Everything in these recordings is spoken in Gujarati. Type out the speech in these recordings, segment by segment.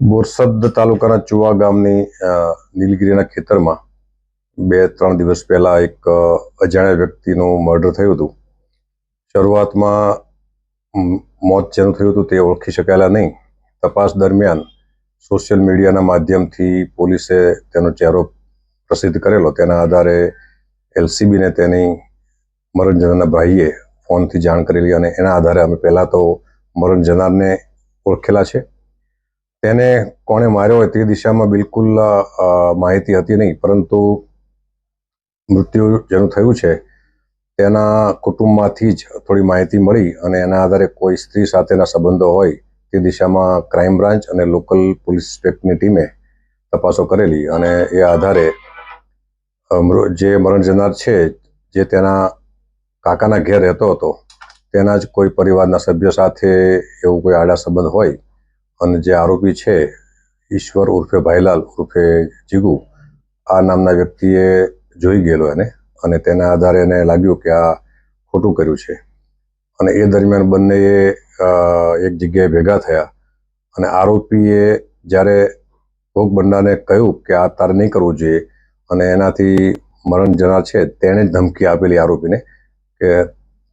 બોરસદ તાલુકાના ચુવા ગામની નીલગીરીના ખેતરમાં બે ત્રણ દિવસ પહેલા એક અજાણ્યા વ્યક્તિનું મર્ડર થયું હતું. શરૂઆતમાં મોત જેનું થયું હતું તે ઓળખી શકાયેલા નહીં. તપાસ દરમિયાન સોશિયલ મીડિયાના માધ્યમથી પોલીસે તેનો ચહેરો પ્રસિદ્ધ કરેલો. તેના આધારે એલસીબીને તેની મરણ જનારના ભાઈએ ફોનથી જાણ કરેલી અને એના આધારે અમે પહેલાં તો મરણ જનારને ઓળખેલા છે. તેને કોણે માર્યો હોય તે દિશામાં બિલકુલ માહિતી હતી નહીં, પરંતુ મૃત્યુ જેનું થયું છે, તેના કુટુંબમાંથી જ થોડી માહિતી મળી અને એના આધારે કોઈ સ્ત્રી સાથેના સંબંધો હોય તે દિશામાં ક્રાઇમ બ્રાન્ચ અને લોકલ પોલીસ ઇન્સ્પેક્ટરની ટીમે તપાસો કરેલી અને એ આધારે જે મરણ જનાર છે, જે તેના કાકાના ઘેર રહેતો હતો, તેના જ કોઈ પરિવારના સભ્ય સાથે એવું કોઈ આડા સંબંધ હોય અને જે આરોપી છે, ઈશ્વર ઉર્ફે ભાઈલાલ ઉર્ફે જીગુ, આ નામના વ્યક્તિએ જોઈ ગયેલો એને અને તેના આધારે એને લાગ્યું કે આ ખોટું કર્યું છે. અને એ દરમિયાન બંનેએ એક જગ્યાએ ભેગા થયા અને આરોપીએ જ્યારે ભોગ બંડાને કહ્યું કે આ તારે નહીં કરવું જોઈએ અને એનાથી મરણ જનાર છે, તેણે જ ધમકી આપેલી આરોપીને કે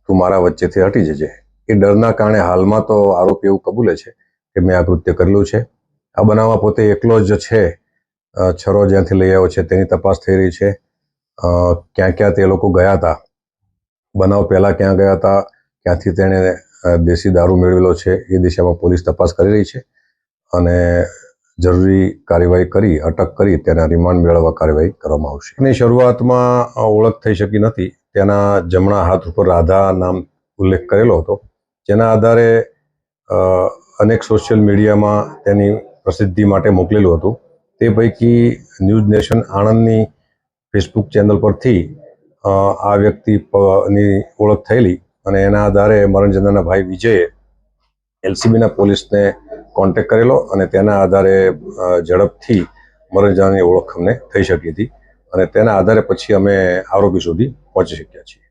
તું મારા વચ્ચેથી હટી જજે. એ ડરના કારણે હાલમાં તો આરોપી એવું કબૂલે છે કે મેં આ કૃત્ય કરેલું છે. આ બનાવમાં પોતે એકલો જ છે. છરો જ્યાંથી લઈ આવ્યો છે તેની તપાસ થઈ રહી છે. ક્યાં ક્યાં તે લોકો ગયા હતા? બનાવ પહેલા ક્યાં ગયા હતા? ક્યાંથી તેણે દેશી દારૂ મેળવેલો છે? એ દિશામાં પોલીસ તપાસ કરી રહી છે અને જરૂરી કાર્યવાહી કરી, અટક કરી, તેના રિમાન્ડ મેળવવા કાર્યવાહી કરવામાં આવશે. એની શરૂઆતમાં ઓળખ થઈ શકી નથી. તેના જમણા હાથ ઉપર રાધા નામ ઉલ્લેખ કરેલો હતો. જેના આધારે અનેક સોશિયલ મીડિયામાં તેની પ્રસિદ્ધિ માટે મોકલેલું હતું. તે પૈકી ન્યૂઝ નેશન આણંદની ફેસબુક ચેનલ પરથી આ વ્યક્તિ પ- ની ઓળખ થયેલી અને એના આધારે મરણચંદ્રના ભાઈ વિજયે એલસીબીના પોલીસને કોન્ટેક્ટ કરેલો અને તેના આધારે ઝડપથી મરણચંદ્રની ઓળખ અમને થઈ શકી હતી. અને તેના આધારે પછી અમે આરોપી સુધી પહોંચી શક્યા છીએ.